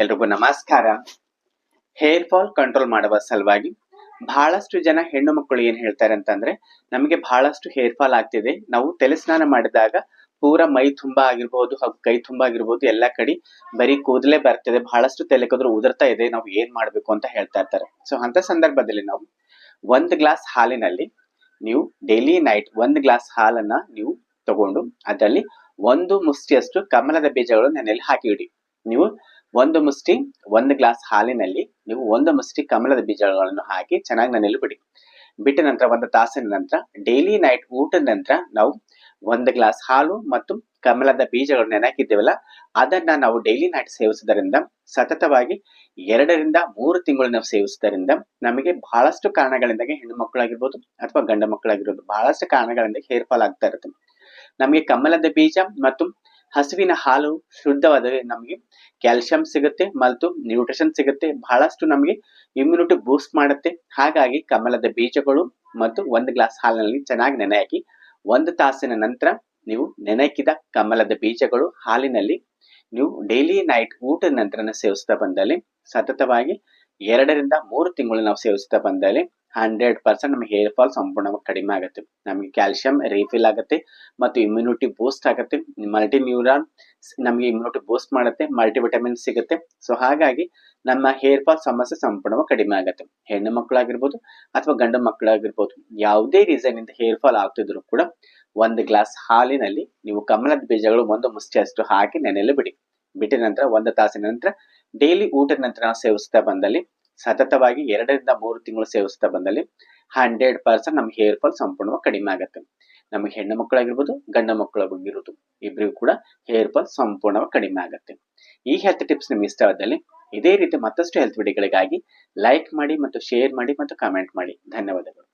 ಎಲ್ರಿಗೂ ನಮಸ್ಕಾರ. Hair fall control ಮಾಡುವ ಸಲುವಾಗಿ ಬಹಳಷ್ಟು ಜನ ಹೆಣ್ಣು ಮಕ್ಕಳು ಏನ್ ಹೇಳ್ತಾರೆ ಅಂತಂದ್ರೆ, ನಮಗೆ ಬಹಳಷ್ಟು ಹೇರ್ ಫಾಲ್ ಆಗ್ತಿದೆ. ನಾವು ತಲೆ ಸ್ನಾನ ಮಾಡಿದಾಗ ಪೂರ ಮೈ ತುಂಬಾ ಆಗಿರ್ಬಹುದು ಹಾಗೂ ಕೈ ತುಂಬಾ ಆಗಿರ್ಬಹುದು ಎಲ್ಲಾ ಕಡೆ ಬರೀ ಕೂದಲೇ ಬರ್ತಿದೆ. ಬಹಳಷ್ಟು ತಲೆ ಕದ್ರು ಉದುರ್ತಾ ಇದೆ. ನಾವು ಏನ್ ಮಾಡ್ಬೇಕು ಅಂತ ಹೇಳ್ತಾ ಇರ್ತಾರೆ. ಸೊ ಅಂತ ಸಂದರ್ಭದಲ್ಲಿ ನಾವು ಒಂದ್ ಗ್ಲಾಸ್ ಹಾಲಿನಲ್ಲಿ ನೀವು ಡೈಲಿ ನೈಟ್ ಒಂದ್ ಗ್ಲಾಸ್ ಹಾಲನ್ನ ನೀವು ತಗೊಂಡು, ಅದರಲ್ಲಿ ಒಂದು ಮುಷ್ಟಿಯಷ್ಟು ಕಮಲದ ಬೀಜಗಳು ನೆನೆಯಲ್ಲಿ ಹಾಕಿ ಇಡಿ ನೀವು ಒಂದು ಮುಷ್ಟಿ, ಒಂದು ಗ್ಲಾಸ್ ಹಾಲಿನಲ್ಲಿ ನೀವು ಒಂದು ಮುಷ್ಟಿ ಕಮಲದ ಬೀಜಗಳನ್ನು ಹಾಕಿ ಚೆನ್ನಾಗಿ ನೆನೆಯಲು ಬಿಡಿ. ಬಿಟ್ಟ ನಂತರ ಒಂದು ತಾಸಿನ ನಂತರ ಡೈಲಿ ನೈಟ್ ಊಟದ ನಂತರ ನಾವು ಒಂದು ಗ್ಲಾಸ್ ಹಾಲು ಮತ್ತು ಕಮಲದ ಬೀಜಗಳು ನೆನಕಿದ್ದೇವಲ್ಲ, ಅದನ್ನ ನಾವು ಡೈಲಿ ನೈಟ್ ಸೇವಿಸುವುದರಿಂದ, ಸತತವಾಗಿ ಎರಡರಿಂದ ಮೂರು ತಿಂಗಳು ನಾವು ಸೇವಿಸುವುದರಿಂದ ನಮಗೆ ಬಹಳಷ್ಟು ಕಾರಣಗಳಿಂದಾಗಿ ಹೆಣ್ಣು ಮಕ್ಕಳಾಗಿರ್ಬೋದು ಅಥವಾ ಗಂಡ ಮಕ್ಕಳಾಗಿರ್ಬೋದು ಬಹಳಷ್ಟು ಕಾರಣಗಳಿಂದ ಹೇರ್ ಫಾಲ್ ಆಗ್ತಾ ಇರುತ್ತೆ. ನಮಗೆ ಕಮಲದ ಬೀಜ ಮತ್ತು ಹಸುವಿನ ಹಾಲು ಶುದ್ಧವಾದರೆ ನಮಗೆ ಕ್ಯಾಲ್ಸಿಯಂ ಸಿಗುತ್ತೆ ಮತ್ತು ನ್ಯೂಟ್ರಿಷನ್ ಸಿಗುತ್ತೆ. ಬಹಳಷ್ಟು ನಮಗೆ ಇಮ್ಯುನಿಟಿ ಬೂಸ್ಟ್ ಮಾಡುತ್ತೆ. ಹಾಗಾಗಿ ಕಮಲದ ಬೀಜಗಳು ಮತ್ತು ಒಂದು ಗ್ಲಾಸ್ ಹಾಲಿನಲ್ಲಿ ಚೆನ್ನಾಗಿ ನೆನೆ ಹಾಕಿ ಒಂದು ತಾಸಿನ ನಂತರ ನೀವು ನೆನೆಕಿದ ಕಮಲದ ಬೀಜಗಳು ಹಾಲಿನಲ್ಲಿ ನೀವು ಡೈಲಿ ನೈಟ್ ಊಟದ ನಂತರ ಸೇವಿಸ್ತಾ ಬಂದಲ್ಲಿ ಸತತವಾಗಿ ಎರಡರಿಂದ ಮೂರು ತಿಂಗಳು ನಾವು ಸೇವಿಸ್ತಾ ಬಂದಲ್ಲಿ ಹಂಡ್ರೆಡ್ ಪರ್ಸೆಂಟ್ ನಮ್ಮ ಹೇರ್ ಫಾಲ್ ಸಂಪೂರ್ಣವಾಗಿ ಕಡಿಮೆ ಆಗುತ್ತೆ. ನಮಗೆ ಕ್ಯಾಲ್ಸಿಯಂ ರೀಫಿಲ್ ಆಗುತ್ತೆ ಮತ್ತು ಇಮ್ಯುನಿಟಿ ಬೂಸ್ಟ್ ಆಗುತ್ತೆ. ಮಲ್ಟಿ ನ್ಯೂರಾನ್ ನಮಗೆ ಇಮ್ಯುನಿಟಿ ಬೂಸ್ಟ್ ಮಾಡುತ್ತೆ ಮಲ್ಟಿ ವಿಟಮಿನ್ ಸಿಗುತ್ತೆ. ಸೊ ಹಾಗಾಗಿ ನಮ್ಮ ಹೇರ್ ಫಾಲ್ ಸಮಸ್ಯೆ ಸಂಪೂರ್ಣವಾಗಿ ಕಡಿಮೆ ಆಗುತ್ತೆ. ಹೆಣ್ಣು ಮಕ್ಕಳಾಗಿರ್ಬೋದು ಅಥವಾ ಗಂಡು ಮಕ್ಕಳಾಗಿರ್ಬೋದು, ಯಾವುದೇ ರೀಸನ್ ಇಂದ ಹೇರ್ ಫಾಲ್ ಆಗ್ತಿದ್ರು ಕೂಡ ಒಂದು ಗ್ಲಾಸ್ ಹಾಲಿನಲ್ಲಿ ನೀವು ಕಮಲದ ಬೀಜಗಳು ಒಂದು ಮುಷ್ಟಿಯಷ್ಟು ಹಾಕಿ ನೆನೆಯಲು ಬಿಡಿ. ಬಿಟ್ಟ ನಂತರ, ಒಂದು ತಾಸಿನ ನಂತರ ಡೈಲಿ ಊಟದ ನಂತರ ಸೇವಿಸ್ತಾ ಬಂದಲ್ಲಿ ಸತತವಾಗಿ ಎರಡರಿಂದ ಮೂರು ತಿಂಗಳು ಸೇವಿಸ್ತಾ ಬಂದಲ್ಲಿ ಹಂಡ್ರೆಡ್ ಪರ್ಸೆಂಟ್ ನಮ್ಮ ಹೇರ್ ಫಾಲ್ ಸಂಪೂರ್ಣವಾಗಿ ಕಡಿಮೆ ಆಗುತ್ತೆ. ನಮ್ಮ ಹೆಣ್ಣು ಮಕ್ಕಳಾಗಿರ್ಬೋದು, ಗಂಡು ಮಕ್ಕಳಾಗಿರ್ಬೋದು ಇಬ್ಬರಿಗೂ ಕೂಡ ಹೇರ್ ಫಾಲ್ ಸಂಪೂರ್ಣವಾಗಿ ಕಡಿಮೆ ಆಗುತ್ತೆ. ಈ ಹೆಲ್ತ್ ಟಿಪ್ಸ್ ನಿಮ್ಗೆ ಇಷ್ಟವಾದಲ್ಲಿ ಇದೇ ರೀತಿ ಮತ್ತಷ್ಟು ಹೆಲ್ತ್ ವಿಡಿಯೋಗಳಿಗಾಗಿ ಲೈಕ್ ಮಾಡಿ ಮತ್ತು ಶೇರ್ ಮಾಡಿ ಮತ್ತು ಕಾಮೆಂಟ್ ಮಾಡಿ. ಧನ್ಯವಾದಗಳು.